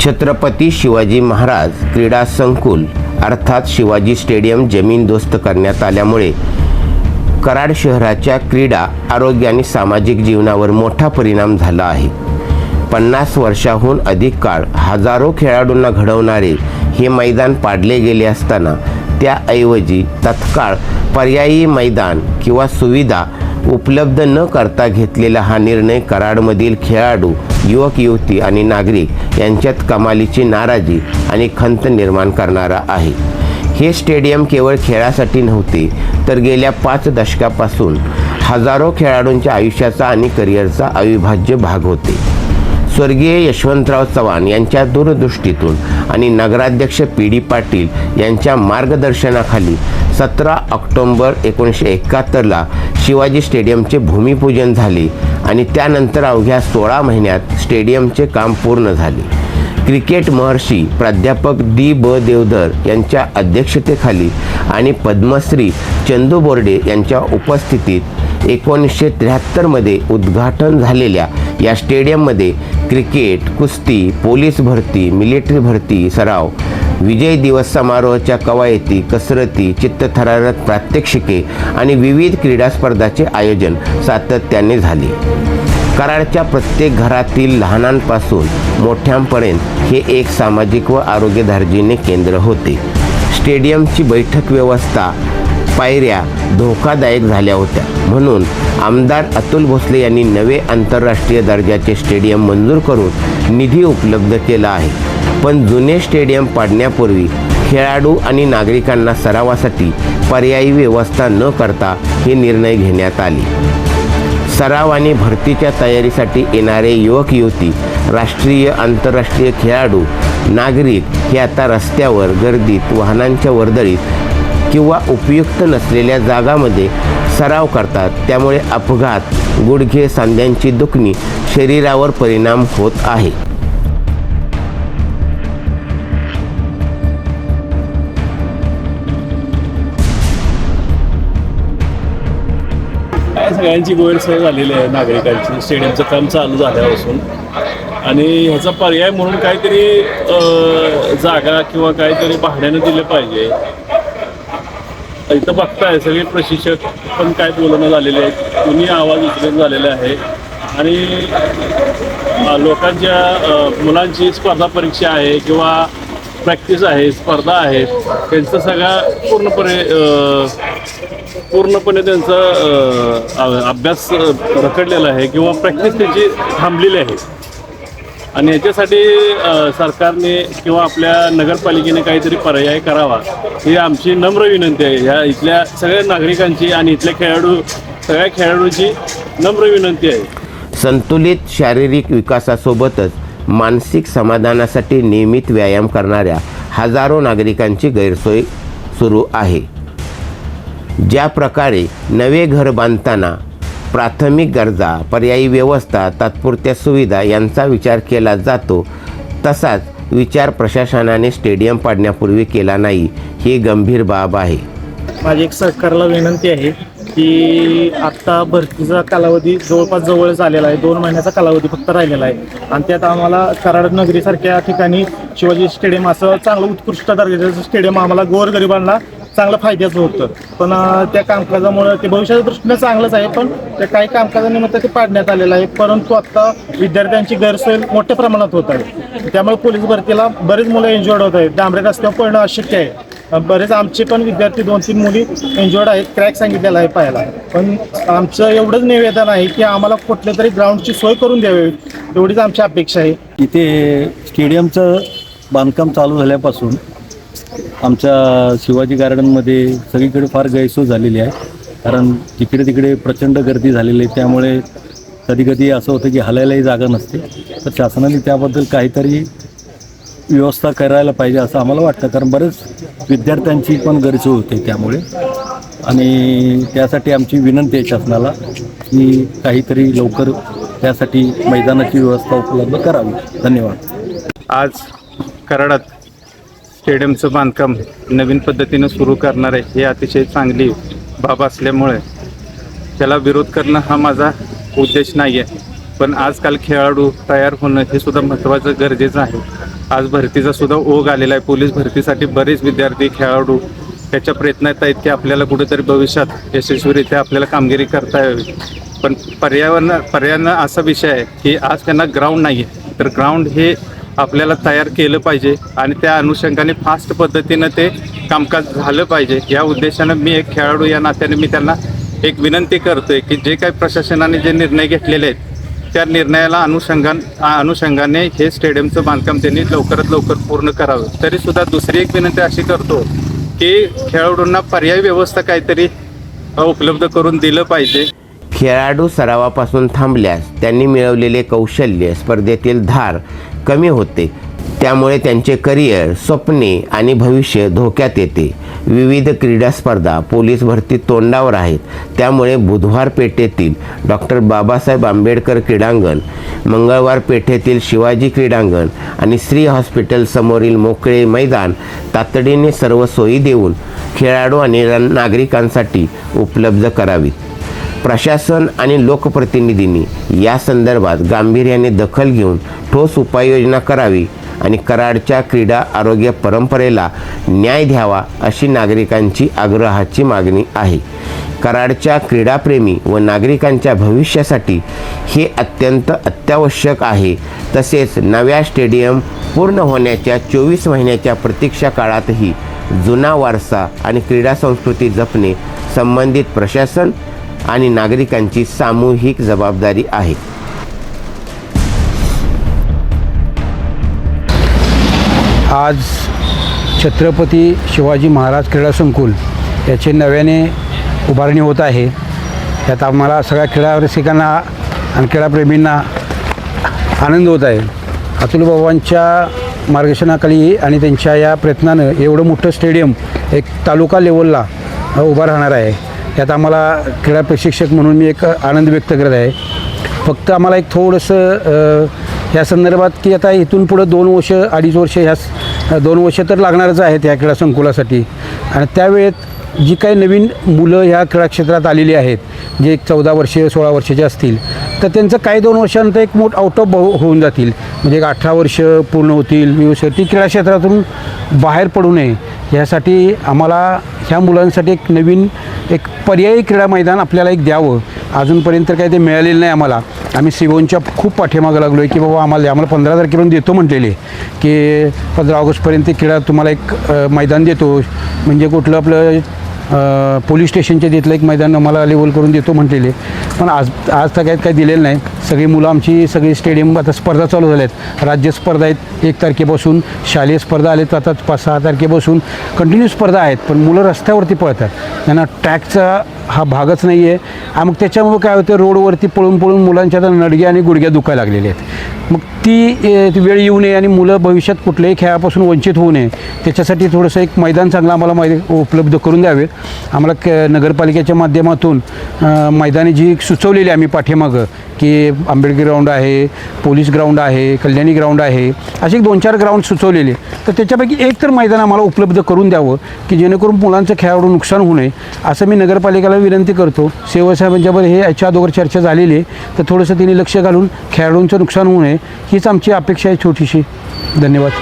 छत्रपती शिवाजी महाराज क्रीडा संकुल अर्थात शिवाजी स्टेडियम जमीनदोस्त करण्यात आल्यामुळे कराड शहराच्या क्रीडा आरोग्य आणि सामाजिक जीवनावर मोठा परिणाम झाला आहे. पन्नास वर्षाहून अधिक काळ हजारो खेळाडूंना घडवणारे हे मैदान पाडले गेले असताना त्याऐवजी तत्काळ पर्यायी मैदान किंवा सुविधा उपलब्ध न करता घेतलेला हा निर्णय कराडमधील खेळाडू युवक युवती आणि नागरिक यांच्यात कमालीची नाराजी आणि खंत निर्माण करणारा आहे. हे स्टेडियम केवळ खेळासाठी नव्हते तर गेल्या पाच दशकापासून हजारो खेळाडूंच्या आयुष्याचा आणि करिअरचा अविभाज्य भाग होते. स्वर्गीय यशवंतराव चव्हाण यांच्या दूरदृष्टीतून आणि नगराध्यक्ष पी डी पाटील यांच्या मार्गदर्शनाखाली सतरा ऑक्टोंबर एकोणीसशे एकाहत्तरला शिवाजी स्टेडियमचे भूमिपूजन झाले आणि त्यानंतर अवघ्या सोळा महिन्यात स्टेडियमचे काम पूर्ण झाले. क्रिकेट महर्षी प्राध्यापक डी ब देवधर यांच्या अध्यक्षतेखाली आणि पद्मश्री चंदू बोर्डे यांच्या उपस्थितीत एकोणीसशे त्र्याहत्तरमध्ये उद्घाटन झालेल्या या स्टेडियममध्ये क्रिकेट कुस्ती पोलीस भरती मिलिटरी भरती सराव विजय दिवस समारोहाच्या कवायती कसरती चित्तथरारक प्रात्यक्षिके आणि विविध क्रीडा स्पर्धाचे आयोजन सातत्याने झाले. कराडच्या प्रत्येक घरातील लहानांपासून मोठ्यांपर्यंत हे एक सामाजिक व आरोग्यधार्जिने केंद्र होते. स्टेडियमची बैठक व्यवस्था पायऱ्या धोकादायक झाल्या होत्या. म्हणून आमदार अतुल भोसले यांनी नवे आंतरराष्ट्रीय दर्जाचे स्टेडियम मंजूर करून निधी उपलब्ध केला आहे. पण जुने स्टेडियम पाडण्यापूर्वी खेळाडू आणि नागरिकांना सरावासाठी पर्यायी व्यवस्था न करता हे निर्णय घेण्यात आले. सराव आणि भरतीच्या तयारीसाठी येणारे युवक युवती राष्ट्रीय आंतरराष्ट्रीय खेळाडू नागरिक हे आता रस्त्यावर गर्दीत वाहनांच्या वर्दळीत किंवा उपयुक्त नसलेल्या जागामध्ये सराव करतात. त्यामुळे अपघात गुडघे सांध्यांची दुखणी शरीरावर परिणाम होत आहे. काय सगळ्यांची गैरसोय झालेली आहे नागरिकांची. स्टेडियमचं काम चालू झाल्यापासून. आणि ह्याचा पर्याय म्हणून काहीतरी जागा किंवा काहीतरी भाड्यानं दिलं पाहिजे. इथं बघताय सगळे प्रशिक्षक पण काय बोलणं झालेले आहेत. कुणी आवाज उचलून झालेला आहे. आणि लोकांच्या मुलांची स्पर्धा परीक्षा आहे किंवा प्रॅक्टिस आहे स्पर्धा आहेत त्यांचं सगळा पूर्णपणे पूर्णपणे त्यांचा अभ्यास रखडलेला आहे किंवा प्रॅक्टिस त्यांची थांबलेली आहे. आणि याच्यासाठी सरकारने किंवा आपल्या नगरपालिकेने काहीतरी पर्याय करावा ही आमची नम्र विनंती आहे. ह्या इथल्या सगळ्या नागरिकांची आणि इथल्या खेळाडू सगळ्या खेळाडूंची नम्र विनंती आहे. संतुलित शारीरिक विकासासोबतच मानसिक समाधानासाठी नियमित व्यायाम करणाऱ्या हजारो नागरिकांची गैरसोय सुरू आहे. ज्या प्रकारे नवे घर बांधताना प्राथमिक गरजा पर्यायी व्यवस्था तात्पुरत्या सुविधा यांचा विचार केला जातो. तसाच विचार प्रशासनाने स्टेडियम पाडण्यापूर्वी केला नाही ही गंभीर बाब आहे. माझी एक सरकारला विनंती आहे की आत्ता भरतीचा कालावधी जवळपास जवळच आलेला आहे दोन महिन्याचा कालावधी फक्त राहिलेला आहे. आणि त्यात आम्हाला कराड नगरीसारख्या ठिकाणी शिवाजी स्टेडियम असं चांगलं उत्कृष्ट दर्जाचं स्टेडियम आम्हाला गोरगरिबांना चांगलं फायद्याचं होतं. पण त्या कामकाजामुळे ते भविष्याच्या दृष्टीने चांगलंच आहे पण त्या काही कामकाजानिमित्त ते पाडण्यात आलेलं आहे. परंतु आता विद्यार्थ्यांची गैरसोय मोठ्या प्रमाणात होत आहे. त्यामुळे पोलीस भरतीला बरेच मुलं एन्जॉर्ड होत आहेत. डांबरे रस्त्यावर पडणं अशक्य आहे. बरेच आमचे पण विद्यार्थी दोन तीन मुली एन्जॉर्ड आहेत. क्रॅक सांगितलेला आहे पाहायला. पण आमचं एवढंच निवेदन आहे की आम्हाला कुठल्या तरी ग्राउंडची सोय करून द्यावी. एवढीच आमची अपेक्षा आहे. इथे स्टेडियमचं बांधकाम चालू झाल्यापासून आमच्या शिवाजी गार्डनमध्ये सगळीकडे फार गैरसोय झालेली आहे. कारण तिकडे तिकडे प्रचंड गर्दी झालेली आहे. त्यामुळे कधी कधी असं होतं की हलायलाही जागा नसते. तर शासनाने त्याबद्दल काहीतरी व्यवस्था करायला पाहिजे असं आम्हाला वाटतं. कारण बरेच विद्यार्थ्यांची पण गैरसोय होते त्यामुळे. आणि त्यासाठी आमची विनंती आहे शासनाला की काहीतरी लवकर त्यासाठी मैदानाची व्यवस्था उपलब्ध करावी. धन्यवाद. आज कराडात स्टेडियमचं बांधकाम नवीन पद्धतीनं सुरू करणार आहे हे अतिशय चांगली बाब असल्यामुळे त्याला विरोध करणं हा माझा उद्देश नाही आहे पण आजकाल खेळाडू तयार होणं हे सुद्धा महत्त्वाचं गरजेचं आहे. आज भरतीचा सुद्धा ओघ आलेला आहे. पोलीस भरतीसाठी बरेच विद्यार्थी खेळाडू त्याच्या प्रयत्नात आहेत की आपल्याला कुठेतरी भविष्यात यशस्वीरित्या आपल्याला कामगिरी करता यावी. पण पर्यावरण पर्यावरण असा विषय आहे की आज त्यांना ग्राउंड नाही आहे तर ग्राउंड हे आपल्याला तयार केलं पाहिजे आणि त्या अनुषंगाने फास्ट पद्धतीनं ते कामकाज झालं पाहिजे. या उद्देशानं मी एक खेळाडू या नात्याने मी त्यांना एक विनंती करतोय की जे काही प्रशासनाने जे निर्णय घेतलेले आहेत त्या निर्णयाला अनुषंगान अनुषंगाने हे स्टेडियमचं बांधकाम त्यांनी लवकरात लवकर पूर्ण करावं. तरीसुद्धा दुसरी एक विनंती अशी करतो की खेळाडूंना पर्यायी व्यवस्था काहीतरी उपलब्ध करून दिलं पाहिजे. खेळाडू सरावापासून थांबल्यास त्यांनी मिळवलेले कौशल्य स्पर्धेतील धार कमी होते. त्यामुळे त्यांचे करिअर स्वप्ने आणि भविष्य धोक्यात येते. विविध क्रीडा स्पर्धा पोलीस भरती तोंडावर आहेत. त्यामुळे बुधवार पेठेतील डॉक्टर बाबासाहेब आंबेडकर क्रीडांगण मंगळवार पेठेतील शिवाजी क्रीडांगण आणि श्री हॉस्पिटल समोरील मोकळे मैदान तातडीने सर्व सोयी देऊन खेळाडू आणि नागरिकांसाठी उपलब्ध करावीत. प्रशासन आणि लोकप्रतिनिधींनी या संदर्भात गांभीर्याने दखल घेऊन ठोस उपाययोजना करावी आणि कराडच्या क्रीडा आरोग्य परंपरेला न्याय द्यावा अशी नागरिकांची आग्रहाची मागणी आहे. कराडच्या क्रीडाप्रेमी व नागरिकांच्या भविष्यासाठी हे अत्यंत अत्यावश्यक आहे. तसेच नव्या स्टेडियम पूर्ण होण्याच्या चोवीस महिन्याच्या प्रतीक्षा काळातही जुना वारसा आणि क्रीडा संस्कृती जपणे संबंधित प्रशासन आणि नागरिकांची सामूहिक जबाबदारी आहे. आज छत्रपती शिवाजी महाराज क्रीडा संकुल याची नव्याने उभारणी होत आहे. यात आम्हाला सगळ्या खेळा रसिकांना आणि क्रीडाप्रेमींना आनंद होत आहे. अतुल बाबांच्या मार्गदर्शनाखाली आणि त्यांच्या या प्रयत्नानं एवढं मोठं स्टेडियम एक तालुका लेवलला उभा उभं राहणार आहे. यात आम्हाला क्रीडा प्रशिक्षक म्हणून मी एक आनंद व्यक्त करत आहे. फक्त आम्हाला एक थोडंसं या संदर्भात की आता इथून पुढं दोन वर्ष अडीच वर्ष ह्या स- दोन वर्ष तर लागणारच आहेत ह्या क्रीडा संकुलासाठी. आणि त्यावेळेत जी काही नवीन मुलं ह्या क्रीडा क्षेत्रात आलेली आहेत जे एक चौदा वर्षे सोळा वर्षाचे असतील तर त्यांचं काही दोन वर्षानंतर एक मोठ आउट ऑफ होऊन जातील. म्हणजे एक अठरा वर्ष पूर्ण होतील वीस ती क्रीडा क्षेत्रातून बाहेर पडू नये. यासाठी आम्हाला ह्या मुलांसाठी एक नवीन एक पर्यायी क्रीडा मैदान आपल्याला एक द्यावं. अजूनपर्यंत काही ते मिळालेलं नाही आम्हाला. आम्ही सिवोनच्या खूप पाठीमागं लागलो आहे की बाबा आम्हाला आम्हाला पंधरा तारखेपर्यंत देतो म्हटलेले की पंधरा ऑगस्टपर्यंत ते क्रीडा तुम्हाला एक मैदान देतो. म्हणजे कुठलं आपलं पोलीस स्टेशनच्या तिथलं एक मैदान आम्हाला लेवल करून देतो म्हटलेले. पण आज आज तर काही काही दिलेलं नाही. सगळी मुलं आमची सगळी स्टेडियम आता स्पर्धा चालू झाल्या आहेत राज्य स्पर्धा आहेत. एक तारखेपासून शालेय स्पर्धा आलेत. आता पाच सहा तारखेपासून कंटिन्यू स्पर्धा आहेत. पण मुलं रस्त्यावरती पळतात. त्यांना ट्रॅकचा हा भागच नाही आहे मग त्याच्यामुळे काय होतं? रोडवरती पळून पळून मुलांच्या आता नडग्या आणि गुडघ्या दुखायला लागलेल्या आहेत. मग ती वेळ येऊ नये आणि मुलं भविष्यात कुठल्याही खेळापासून वंचित होऊ नये त्याच्यासाठी थोडंसं एक मैदान चांगलं आम्हाला मै उपलब्ध करून द्यावे आम्हाला क नगरपालिकेच्या माध्यमातून मैदानी मैदाने जी सुचवलेली आम्ही पाठीमागं की आंबेडकर ग्राउंड आहे पोलीस ग्राउंड आहे कल्याणी ग्राउंड आहे असे दोन चार ग्राउंड सुचवलेले. तर त्याच्यापैकी एक तर मैदान आम्हाला उपलब्ध करून द्यावं की जेणेकरून मुलांचं खेळाडू नुकसान होऊ नये असं मी नगरपालिकेला विनंती करतो. सेवासाहेबांच्याबरोबर हे याच्या अगोदर चर्चा झालेली आहे. तर थोडंसं तिने लक्ष घालून खेळाडूंचं नुकसान होऊ नये हीच आमची अपेक्षा आहे छोटीशी. धन्यवाद.